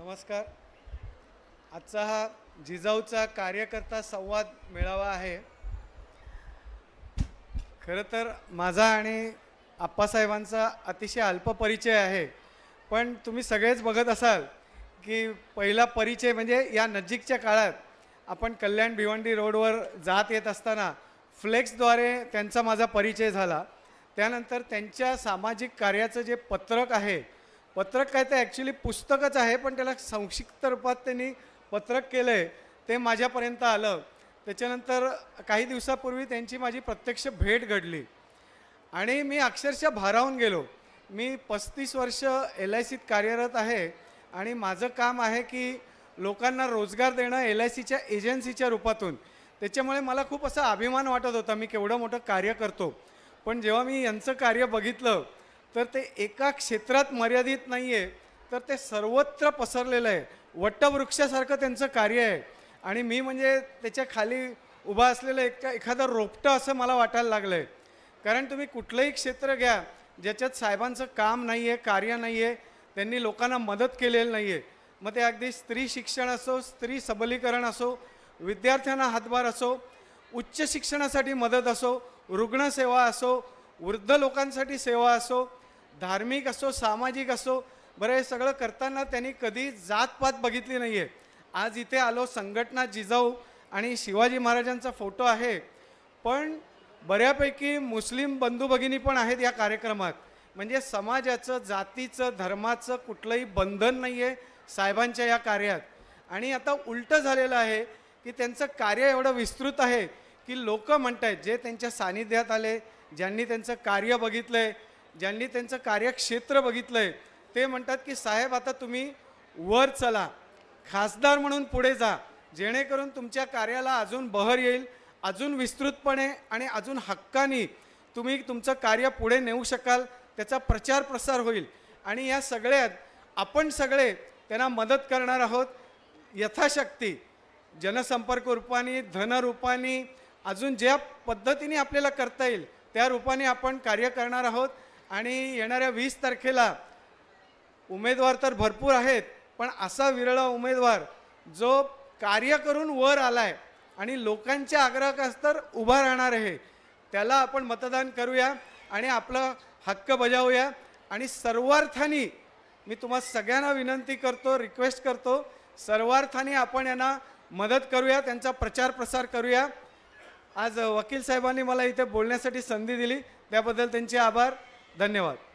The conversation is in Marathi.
नमस्कार. आजचा हा जिजाऊचा कार्यकर्ता संवाद मेळावा आहे. खरं तर माझा आणि आप्पासाहेबांचा अतिशय अल्प परिचय आहे. पण तुम्ही सगळेच बघत असाल की पहिला परिचय म्हणजे या नजीकच्या काळात आपण कल्याण भिवंडी रोडवर जात येत असताना फ्लेक्सद्वारे त्यांचा माझा परिचय झाला. त्यानंतर त्यांच्या सामाजिक कार्याचं जे पत्रक आहे पत्रक काय ते ॲक्च्युली पुस्तकच आहे पण त्याला संक्षिप्त रूपात त्यांनी पत्रक केलं आहे ते माझ्यापर्यंत आलं. त्याच्यानंतर काही दिवसापूर्वी त्यांची माझी प्रत्यक्ष भेट घडली. आणि मी अक्षरशः भारावून गेलो. मी पस्तीस वर्ष एल आय सीत कार्यरत आहे आणि माझं काम आहे की लोकांना रोजगार देणं एल आय सीच्या एजन्सीच्या रूपातून. त्याच्यामुळे मला खूप असा अभिमान वाटत होता मी केवढं मोठं कार्य करतो. पण जेव्हा मी यांचं कार्य बघितलं तर ते एका क्षेत्रात मर्यादित नाही आहे तर ते सर्वत्र पसरलेलं आहे. वटवृक्षासारखं त्यांचं कार्य आहे. आणि मी म्हणजे त्याच्याखाली उभा असलेलं एक एखादं रोपटं असं मला वाटायला लागलं आहे कारण तुम्ही कुठलंही क्षेत्र घ्या ज्याच्यात साहेबांचं काम नाही आहे कार्य नाही आहे त्यांनी लोकांना मदत केलेली नाही आहे मग ते अगदी स्त्री शिक्षण असो स्त्री सबलीकरण असो विद्यार्थ्यांना हातभार असो उच्च शिक्षणासाठी मदत असो रुग्णसेवा असो वृद्ध लोकांसाठी सेवा असो धार्मिक असो सामाजिक असो बरं हे सगळं करताना त्यांनी कधी जातपात बघितली नाही आहे आज इथे आलो संघटना जिजाऊ आणि शिवाजी महाराजांचा फोटो आहे. पण बऱ्यापैकी मुस्लिम बंधू भगिनी पण आहेत या कार्यक्रमात. म्हणजे समाजाचं जातीचं धर्माचं कुठलंही बंधन नाही आहे साहेबांच्या या कार्यात. आणि आता उलटं झालेलं आहे की त्यांचं कार्य एवढं विस्तृत आहे की लोक म्हणत आहेत जे त्यांच्या सानिध्यात आले ज्यांनी त्यांचं कार्य बघितलं आहे ज्यांनी त्यांचं कार्यक्षेत्र बघितलं आहे ते म्हणतात की साहेब आता तुम्ही वर चला. खासदार म्हणून पुढे जा. जेणेकरून तुमच्या कार्याला अजून बहर येईल अजून विस्तृतपणे आणि अजून हक्कानी तुम्ही तुमचं कार्य पुढे नेऊ शकाल त्याचा प्रचार प्रसार होईल. आणि या सगळ्यात आपण सगळे त्यांना मदत करणार आहोत. यथाशक्ती जनसंपर्क रूपाने धनरूपाने अजून ज्या पद्धतीने आपल्याला करता येईल त्या रूपाने आपण कार्य करणार आहोत. आणि येणाऱ्या वीस तारखेला उमेदवार तर भरपूर आहेत पण असा विरळा उमेदवार जो कार्य करून वर आलाय आणि लोकांच्या आग्रहकास्तर तर उभा राहणार आहे त्याला आपण मतदान करूया आणि आपला हक्क बजावूया. आणि सर्वार्थानी मी तुम्हा सगळ्यांना विनंती करतो रिक्वेस्ट करतो सर्वार्थाने आपण यांना मदत करूया त्यांचा प्रचार प्रसार करूया. आज वकील साहेबांनी मला इथे बोलण्यासाठी संधी दिली त्याबद्दल त्यांचे आभार. धन्यवाद.